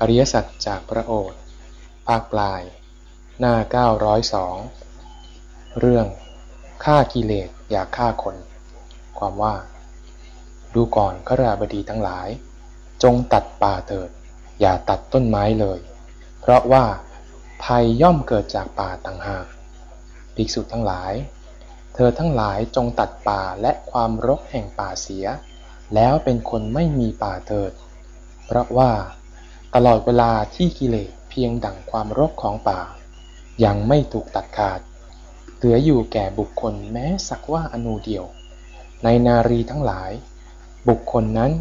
อริยสัจจากพระโอษฐ์ภาคปลาย หน้า 902 เรื่องฆ่ากิเลสอยากฆ่าคน ความว่า ดูก่อนขราบดีทั้งหลาย จงตัดป่าเถิด อย่าตัดต้นไม้เลย เพราะว่าภัยย่อมเกิดจากป่าต่างหากภิกษุทั้งหลาย เธอทั้งหลายจงตัดป่าและความรกแห่งป่าเสีย แล้วเป็นคนไม่มีป่าเถิด เพราะว่า ตลอดเวลาที่กิเลสเพียงดั่งความรกของป่า ยังไม่ถูกตัดขาด เหลืออยู่แก่บุคคลแม้สักว่าอนูเดียว ในนารีทั้งหลาย บุคคลนั้น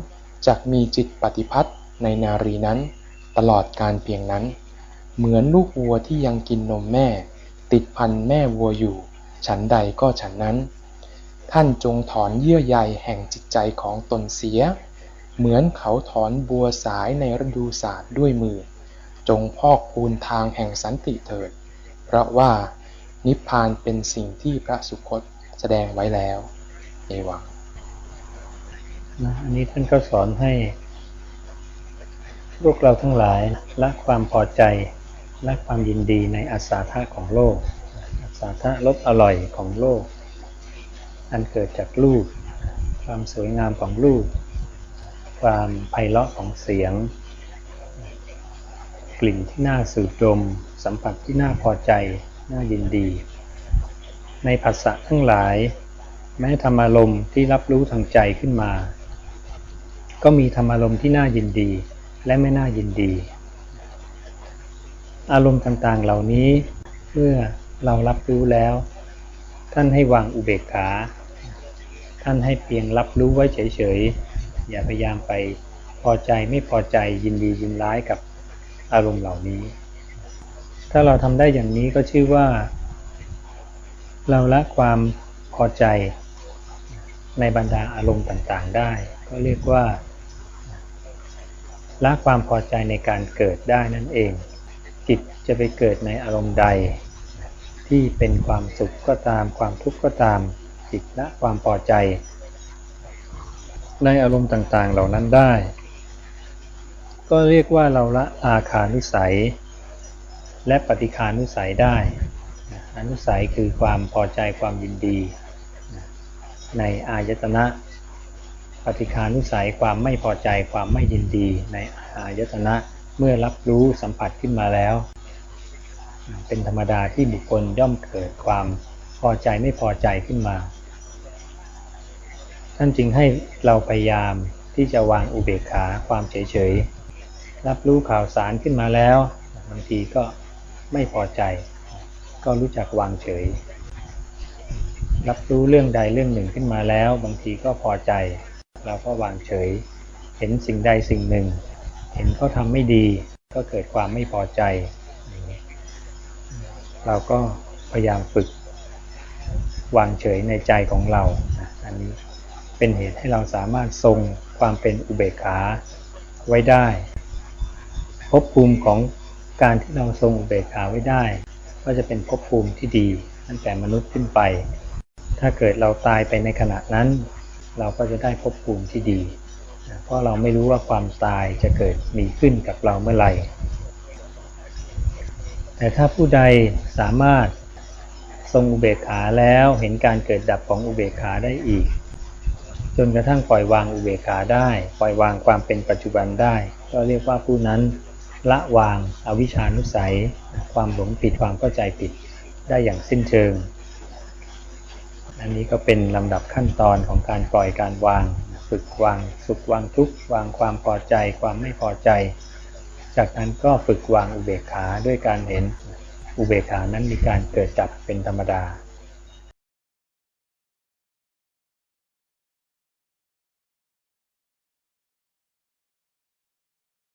จะมีจิตปฏิพัทธ์ในนารีนั้น ตลอดการเพียงนั้น เหมือนลูกวัวที่ยังกินนมแม่ ติดพันแม่วัวอยู่ ฉันใดก็ฉันนั้น ท่านจงถอนเยื่อใยแห่งจิตใจของตนเสีย เหมือนเขาถอนบัวสายในฤดูศาสตร์ด้วยมือ จงพอกพูนทางแห่งสันติเถิด เพราะว่านิพพานเป็นสิ่งที่พระสุคตแสดงไว้แล้ว เอวังนะอันนี้ท่านก็สอนให้พวกเราทั้งหลายละความพอใจละความยินดีในอัศธาของโลกอัศธารสอร่อยของโลก อันเกิดจากรูป ความสวยงามของรูป ความไพเราะของเสียง กลิ่นที่น่าสูดดม สัมผัสที่น่าพอใจ น่ายินดี ในภาษาทั้งหลาย แม้ธรรมารมณ์ที่รับรู้ทางใจขึ้นมา ก็มีธรรมารมณ์ที่น่ายินดีและไม่น่ายินดี อารมณ์ต่างๆเหล่านี้เมื่อเรารับรู้แล้ว ท่านให้วางอุเบกขา ท่านให้เพียงรับรู้ไว้เฉยๆ อย่าพยายามไปพอใจไม่พอใจยินดียินร้ายกับอารมณ์เหล่านี้ ถ้าเราทำได้อย่างนี้ก็ชื่อว่า เราละความพอใจในบรรดาอารมณ์ต่างๆได้ ก็เรียกว่าละความพอใจในการเกิดได้นั่นเอง จิตจะไปเกิดในอารมณ์ใด ที่เป็นความสุขก็ตามความทุกข์ก็ตาม จิตละความพอใจ ในอารมณ์ต่างๆ เหล่านั้นได้ ก็เรียกว่าเราละอาคานุสัย และปฏิคานุสัยได้อนุสัยคือความพอใจความยินดี ในอายตนะ ปฏิคานุสัยความไม่พอใจความไม่ยินดี ในอายตนะเมื่อรับรู้สัมผัสขึ้นมาแล้ว เป็นธรรมดาที่บุคคลย่อมเกิดความพอใจไม่พอใจขึ้นมา ท่านจึงให้เราพยายามที่จะวางอุเบกขาความเฉยๆ รับรู้ข่าวสารขึ้นมาแล้วบางทีก็ไม่พอใจ ก็รู้จักวางเฉย รับรู้เรื่องใดเรื่องหนึ่งขึ้นมาแล้ว บางทีก็พอใจ เราก็วางเฉย เห็นสิ่งใดสิ่งหนึ่ง เห็นเขาทำไม่ดีก็เกิดความไม่พอใจ เราก็พยายามฝึกวางเฉยในใจของเรา อันนี้ เป็นเหตุให้เราสามารถทรงความเป็นอุเบกขาไว้ได้ภพภูมิของการที่เราทรงอุเบกขาไว้ได้ ก็จะเป็นภพภูมิที่ดีตั้งแต่มนุษย์ขึ้นไป ถ้าเกิดเราตายไปในขณะนั้น เราก็จะได้ภพภูมิที่ดี เพราะเราไม่รู้ว่าความตายจะเกิดมีขึ้นกับเราเมื่อไหร่ แต่ถ้าผู้ใดสามารถทรงอุเบกขาแล้วเห็นการเกิดดับของอุเบกขาได้อีก จนกระทั่งปล่อยวางอุเบกขาได้ ปล่อยวางความเป็นปัจจุบันได้ ก็เรียกว่าผู้นั้นละวางอาวิชานุสัย ความหลงผิดความเข้าใจผิดได้อย่างสิ้นเชิง อันนี้ก็เป็นลำดับขั้นตอนของการปล่อยการวาง ฝึกวางสุขวางทุกข์วางความพอใจ ความไม่พอใจ จากนั้นก็ฝึกวางอุเบกขาด้วยการเห็นอุเบกขานั้นมีการเกิดจับเป็นธรรมดา